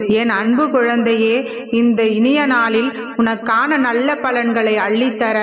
என் அன்பு குழந்தையே இந்த இனிய நாளில் உனக்கான நல்ல பலன்களை அள்ளித்தர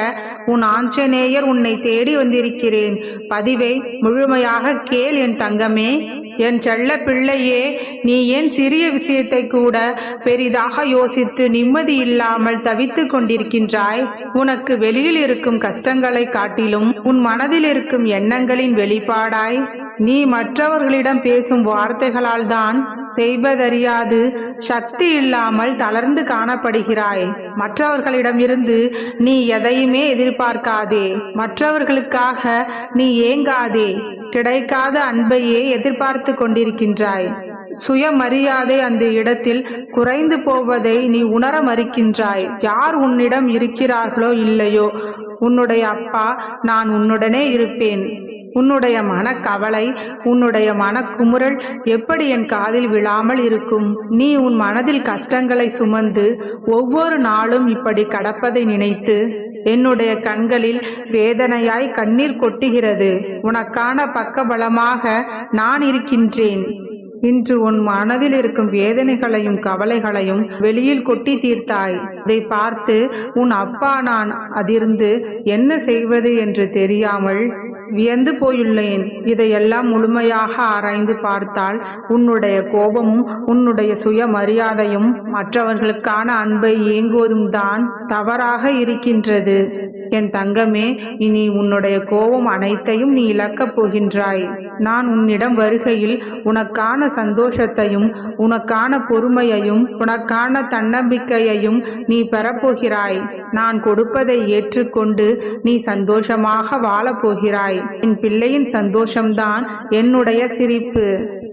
உன் ஆஞ்சநேயர் உன்னை தேடி வந்திருக்கிறேன். பதிவை முழுமையாக கேள் என் தங்கமே. என் செல்ல பிள்ளையே நீ ஏன் சிறிய விஷயத்தை கூட பெரிதாக யோசித்து நிம்மதி இல்லாமல் தவித்துக் கொண்டிருக்கின்றாய்? உனக்கு வெளியில் இருக்கும் கஷ்டங்களை காட்டிலும் உன் மனதில் இருக்கும் எண்ணங்களின் வெளிப்பாடாய் நீ மற்றவர்களிடம் பேசும் வார்த்தைகளால் தான் செய்வதறியாது. சக்தி இல்லாமல் தளர்ந்து காணப்படுகிறாய். மற்றவர்களிடமிருந்து நீ எதையுமே எதிர்பார்க்காதே. மற்றவர்களுக்காக நீ ஏங்காதே. கிடைக்காத அன்பையே எதிர்பார்த்து கொண்டிருக்கின்றாய். சுயமரியாதை அந்த இடத்தில் குறைந்து போவதை நீ உணர மறுக்கின்றாய். யார் உன்னிடம் இருக்கிறார்களோ இல்லையோ? உன்னுடைய அப்பா நான் உன்னுடனே இருப்பேன். உன்னுடைய மனக்கவலை உன்னுடைய மனக்குமுறல் எப்படி என் காதில் விழாமல் இருக்கும்? நீ உன் மனதில் கஷ்டங்களை சுமந்து ஒவ்வொரு நாளும் இப்படி கடப்பதை நினைத்து என்னுடைய கண்களில் வேதனையாய் கண்ணீர் கொட்டுகிறது. உனக்கான பக்கபலமாக நான் இருக்கின்றேன். இன்று உன் மனதில் இருக்கும் வேதனைகளையும் கவலைகளையும் வெளியில் கொட்டி தீர்த்தாய். இதை பார்த்து உன் அப்பா நான் அதிர்ந்து என்ன செய்வது என்று தெரியாமல் வியந்து போயுள்ளேன். இதையெல்லாம் முழுமையாக ஆராய்ந்து பார்த்தால் உன்னுடைய கோபமும் உன்னுடைய சுயமரியாதையும் மற்றவர்களுக்கான அன்பை இயங்குவதும் தான் தவறாக இருக்கின்றது. என் தங்கமே இனி உன்னுடைய கோபம் அனைத்தையும் நீ இழக்கப் போகின்றாய். நான் உன்னிடம் வருகையில் உனக்கான சந்தோஷத்தையும் உனக்கான பொறுமையையும் உனக்கான தன்னம்பிக்கையையும் நீ பெறப்போகிறாய். நான் கொடுப்பதை ஏற்றுக்கொண்டு நீ சந்தோஷமாக வாழப் போகிறாய் என் பிள்ளையின் சந்தோஷம்தான் என்னுடைய சிரிப்பு.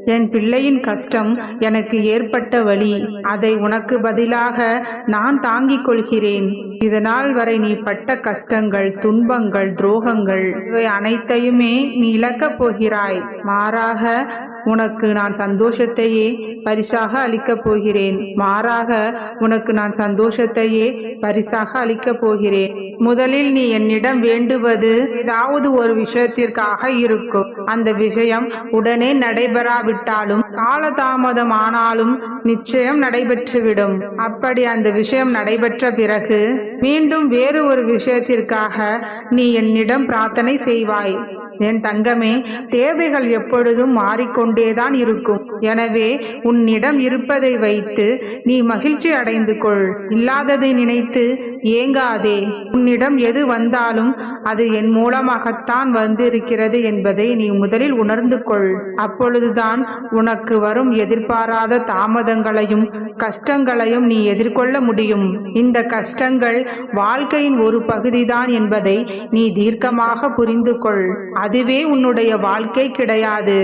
என் பிள்ளையின் கஷ்டம் எனக்கு ஏற்பட்ட வழி. அதை உனக்கு பதிலாக நான் தாங்கிக் கொள்கிறேன். இதனால் வரை நீ பட்ட கஷ்டங்கள் துன்பங்கள் துரோகங்கள் இவை அனைத்தையுமே நீ இழக்கப் போகிறாய். மாறாக உனக்கு நான் சந்தோஷத்தையே பரிசாக அளிக்கப் போகிறேன். மாறாக உனக்கு நான் சந்தோஷத்தையே பரிசாக அளிக்கப் போகிறேன். முதலில் நீ என்னிடம் வேண்டுவது ஏதாவது ஒரு விஷயத்திற்காக இருக்கும். அந்த விஷயம் உடனே நடைபெறாவிட்டாலும் காலதாமதம் ஆனாலும் நிச்சயம் நடைபெற்றுவிடும். அப்படி அந்த விஷயம் நடைபெற்ற பிறகு மீண்டும் வேறு ஒரு விஷயத்திற்காக நீ என்னிடம் பிரார்த்தனை செய்வாய். என் தங்கமே தேவைகள் எப்பொழுதும் மாறிக்கொண்டேதான் இருக்கும். எனவே உன்னிடம் இருப்பதை வைத்து நீ மகிழ்ச்சி அடைந்து கொள். இல்லாததை நினைத்து ஏங்காதே. உன்னிடம் எது வந்தாலும் அது என் மூலமாகத்தான் வந்திருக்கிறது என்பதை நீ முதலில் உணர்ந்து கொள். அப்பொழுதுதான் உனக்கு வரும் எதிர்பாராத தாமதங்களையும் கஷ்டங்களையும் நீ எதிர்கொள்ள முடியும். இந்த கஷ்டங்கள் வாழ்க்கையின் ஒரு பகுதிதான் என்பதை நீ தீர்க்கமாக புரிந்து கொள். அது அதுவே உன்னுடைய வாழ்க்கை கிடையாது.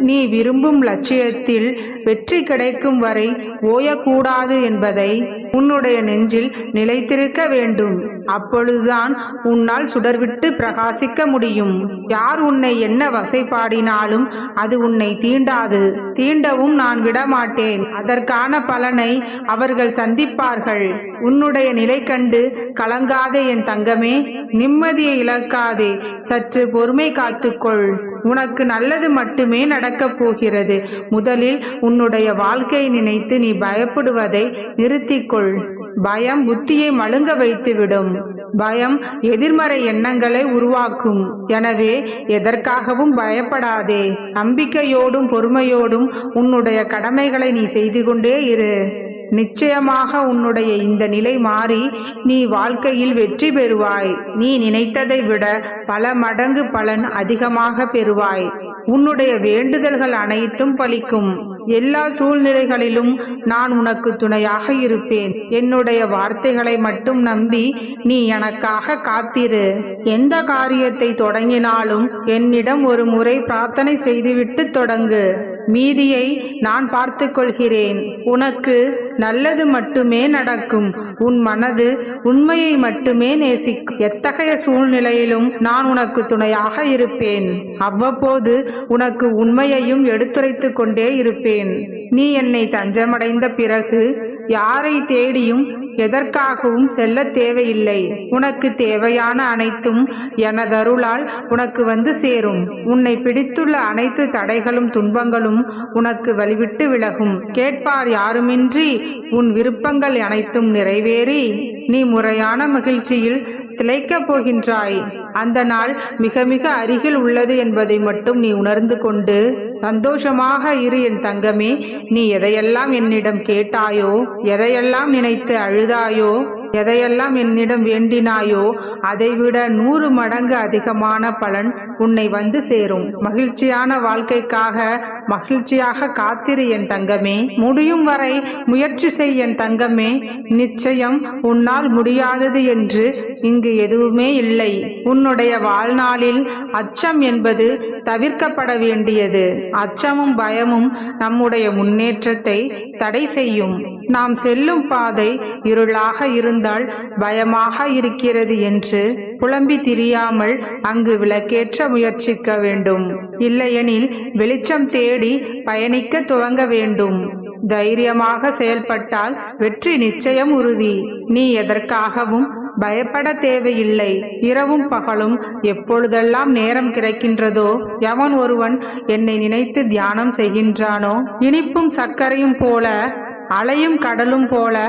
நீ விரும்பும் லட்சியத்தில் வெற்றி கிடைக்கும் வரை ஓயக்கூடாது என்பதை உன்னுடைய நெஞ்சில் நிலைத்திருக்க வேண்டும். அப்பொழுதுதான் உன்னால் சுடர்விட்டு பிரகாசிக்க முடியும். யார் உன்னை என்ன வசைப்பாடினாலும் அது உன்னை தீண்டாது. தீண்டவும் நான் விடமாட்டேன். அதற்கான பலனை அவர்கள் சந்திப்பார்கள். உன்னுடைய நிலை கண்டு கலங்காதே என் தங்கமே நிம்மதியை இழக்காதே. சற்று பொறுமை காத்துக்கொள். உனக்கு நல்லது மட்டுமே நடக்கப் போகிறது. முதலில் உன்னுடைய வாழ்க்கையை நினைத்து நீ பயப்படுவதை நிறுத்திக்கொள். பயம் புத்தியை மழுங்க வைத்துவிடும். பயம் எதிர்மறை எண்ணங்களை உருவாக்கும். எனவே எதற்காகவும் பயப்படாதே. நம்பிக்கையோடும் பொறுமையோடும் உன்னுடைய கடமைகளை நீ செய்து கொண்டே இரு. நிச்சயமாக உன்னுடைய இந்த நிலை மாறி நீ வாழ்க்கையில் வெற்றி பெறுவாய். நீ நினைத்ததை விட பல மடங்கு பலன் அதிகமாக பெறுவாய். உன்னுடைய வேண்டுதல்கள் அனைத்தும் பலிக்கும். எல்லா சூழ்நிலைகளிலும் நான் உனக்கு துணையாக இருப்பேன். என்னுடைய வார்த்தைகளை மட்டும் நம்பி நீ எனக்காக காத்திரு. எந்த காரியத்தை தொடங்கினாலும் என்னிடம் ஒரு முறை பிரார்த்தனை செய்துவிட்டு தொடங்கு. மீதியை நான் பார்த்து கொள்கிறேன். உனக்கு நல்லது மட்டுமே நடக்கும். உன் மனது உண்மையை மட்டுமே நேசிக்கும். எத்தகைய சூழ்நிலையிலும் நான் உனக்கு துணையாக இருப்பேன். அவ்வப்போது உனக்கு உண்மையையும் எடுத்துரைத்து கொண்டே இருப்பேன். நீ என்னை தஞ்சமடைந்த பிறகு யாரை தேடியும் எதற்காகவும் செல்ல தேவையில்லை. உனக்கு தேவையான அனைத்தும் எனதருளால் உனக்கு வந்து சேரும். உன்னை பிடித்துள்ள அனைத்து தடைகளும் துன்பங்களும் உனக்கு வழிவிட்டு விலகும். கேட்பார் யாருமின்றி? உன் விருப்பங்கள் அனைத்தும் நிறைவேறி நீ முறையான மகிழ்ச்சியில் திளைக்கப் போகின்றாய். அந்த நாள் மிக மிக அருகில் உள்ளது என்பதை மட்டும் நீ உணர்ந்து கொண்டு சந்தோஷமாக இரு என் தங்கமே நீ எதையெல்லாம் என்னிடம் கேட்டாயோ எதையெல்லாம் நினைத்து அழுதாயோ எதையெல்லாம் என்னிடம் வேண்டினாயோ அதைவிட நூறு மடங்கு அதிகமான பலன் உன்னை வந்து சேரும். மகிழ்ச்சியான வாழ்க்கைக்காக மகிழ்ச்சியாக காத்திரு என் தங்கமே. முடியும் வரை முயற்சி செய் என் தங்கமே. நிச்சயம் உன்னால் முடியாதது என்று இங்கு எதுவுமே இல்லை. உன்னுடைய வாழ்நாளில் அச்சம் என்பது தவிர்க்கப்பட வேண்டியது. அச்சமும் பயமும் நம்முடைய முன்னேற்றத்தை தடை செய்யும். நாம் செல்லும் பாதை இருளாக இருந்தால் பயமாக இருக்கிறது என்று புலம்பி திரியாமல் அங்கு விளக்கேற்ற முயற்சிக்க வேண்டும். இல்லையெனில் வெளிச்சம் தேடி பயணிக்க துவங்க வேண்டும். தைரியமாக செயல்பட்டால் வெற்றி நிச்சயம் உறுதி. நீ எதற்காகவும் பயப்பட தேவையில்லை. இரவும் பகலும் எப்பொழுதெல்லாம் நேரம் கிடைக்கின்றதோ எவன் ஒருவன் என்னை நினைத்து தியானம் செய்கின்றானோ இனிப்பும் சர்க்கரையும் போல அலையும் கடலும் போல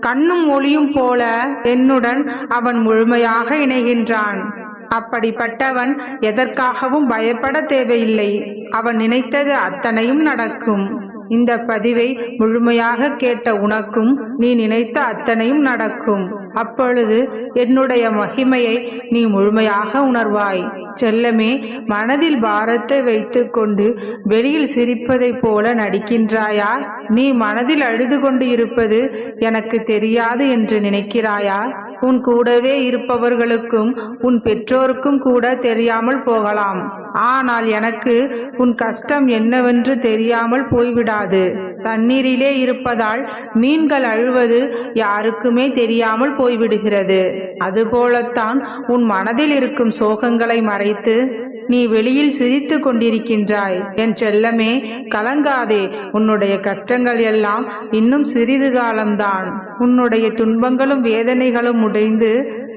கண்ணும் ஒளியும் போல என்னுடன் அவன் முழுமையாக இணைகின்றான். அப்படிப்பட்டவன் எதற்காகவும் பயப்பட தேவையில்லை. அவன் நினைத்தது அத்தனையும் நடக்கும். இந்த பதிவை முழுமையாக கேட்ட உனக்கும் நீ நினைத்த அத்தனையும் நடக்கும். அப்பொழுது என்னுடைய மகிமையை நீ முழுமையாக உணர்வாய். செல்லமே மனதில் பாரத்தை வைத்துக்கொண்டு வெளியில் சிரிப்பதைப் போல நடிக்கின்றாயா? நீ மனதில் அழுது கொண்டு இருப்பது எனக்கு தெரியாது என்று நினைக்கிறாயா? உன் கூடவே இருப்பவர்களுக்கும் உன் பெற்றோருக்கும் கூட தெரியாமல் போகலாம். ஆனால் எனக்கு உன் கஷ்டம் என்னவென்று தெரியாமல் போய்விடாது. தண்ணீரிலே இருப்பதால் மீன்கள் அழுவது யாருக்குமே தெரியாமல் போய்விடுகிறது. அதுபோலத்தான் உன் மனதில் இருக்கும் சோகங்களை மறைத்து நீ வெளியில் சிரித்து கொண்டிருக்கின்றாய். என் செல்லமே கலங்காதே. உன்னுடைய கஷ்டங்கள் எல்லாம் இன்னும் சிறிது காலம்தான். உன்னுடைய துன்பங்களும் வேதனைகளும் உடைந்து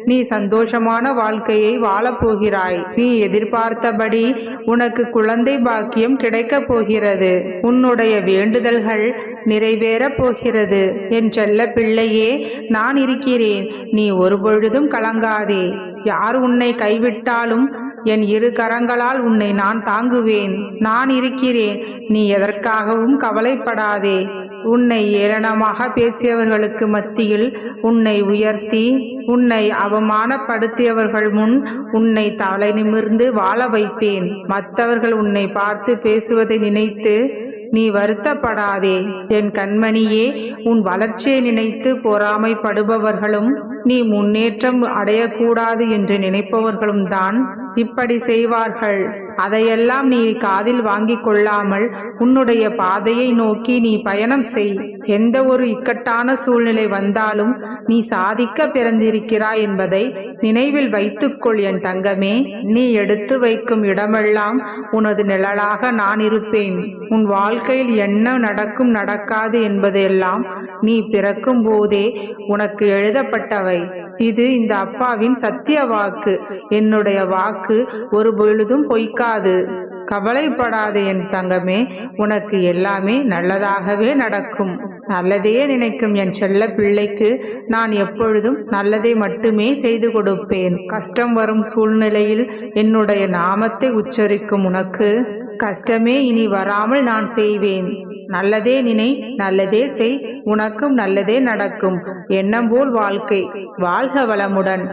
நீ சந்தோஷமான வாழ்க்கையை வாழப்போகிறாய். நீ எதிர்பார்த்தபடி உனக்கு குழந்தை பாக்கியம் கிடைக்கப் போகிறது. உன்னுடைய வேண்டுதல்கள் நிறைவேறப் போகிறது. என் செல்ல பிள்ளையே நான் இருக்கிறேன். நீ ஒருபொழுதும் கலங்காதே. யார் உன்னை கைவிட்டாலும் என் இரு கரங்களால் உன்னை நான் தாங்குவேன். நான் இருக்கிறேன். நீ எதற்காகவும் கவலைப்படாதே. உன்னை ஏளனமாக பேசியவர்களுக்கு மத்தியில் உன்னை உயர்த்தி உன்னை அவமானப்படுத்தியவர்கள் முன் உன்னை தலை நிமிர்ந்து வாழ வைப்பேன். மற்றவர்கள் உன்னை பார்த்து பேசுவதை நினைத்து நீ வருத்தப்படாதே. என் கண்மணியே உன் வளர்ச்சியை நினைத்து பொறாமைப்படுபவர்களும் நீ முன்னேற்றம் அடையக்கூடாது என்று நினைப்பவர்களும் தான் இப்படி செய்வார்கள். அதையெல்லாம் நீ காதில் வாங்கிக் கொள்ளாமல் உன்னுடைய பாதையை நோக்கி நீ பயணம் செய். எந்த ஒரு இக்கட்டான சூழ்நிலை வந்தாலும் நீ சாதிக்க பிறந்திருக்கிறாய் என்பதை நினைவில் வைத்துக்கொள் என் தங்கமே. நீ எடுத்து வைக்கும் இடமெல்லாம் உனது நிழலாக நான் இருப்பேன். உன் வாழ்க்கையில் என்ன நடக்கும் நடக்காது என்பதெல்லாம் நீ பிறக்கும் போதே உனக்கு எழுதப்பட்டவை. இது இந்த அப்பாவின் சத்திய வாக்கு. என்னுடைய வாக்கு ஒரு பொழுதும் பொய்க்காது. கவலைப்படாது என் தங்கமே உனக்கு எல்லாமே நல்லதாகவே நடக்கும். நல்லதே நினைக்கும் என் செல்ல பிள்ளைக்கு நான் எப்பொழுதும் நல்லதை மட்டுமே செய்து கொடுப்பேன். கஷ்டம் வரும் சூழ்நிலையில் என்னுடைய நாமத்தை உச்சரிக்கும் உனக்கு கஷ்டமே இனி வராமல் நான் செய்வேன். நல்லதே நினை நல்லதே செய் உனக்கும் நல்லதே நடக்கும். எண்ணம் போல் வாழ்க்கை வாழ்க வளமுடன்.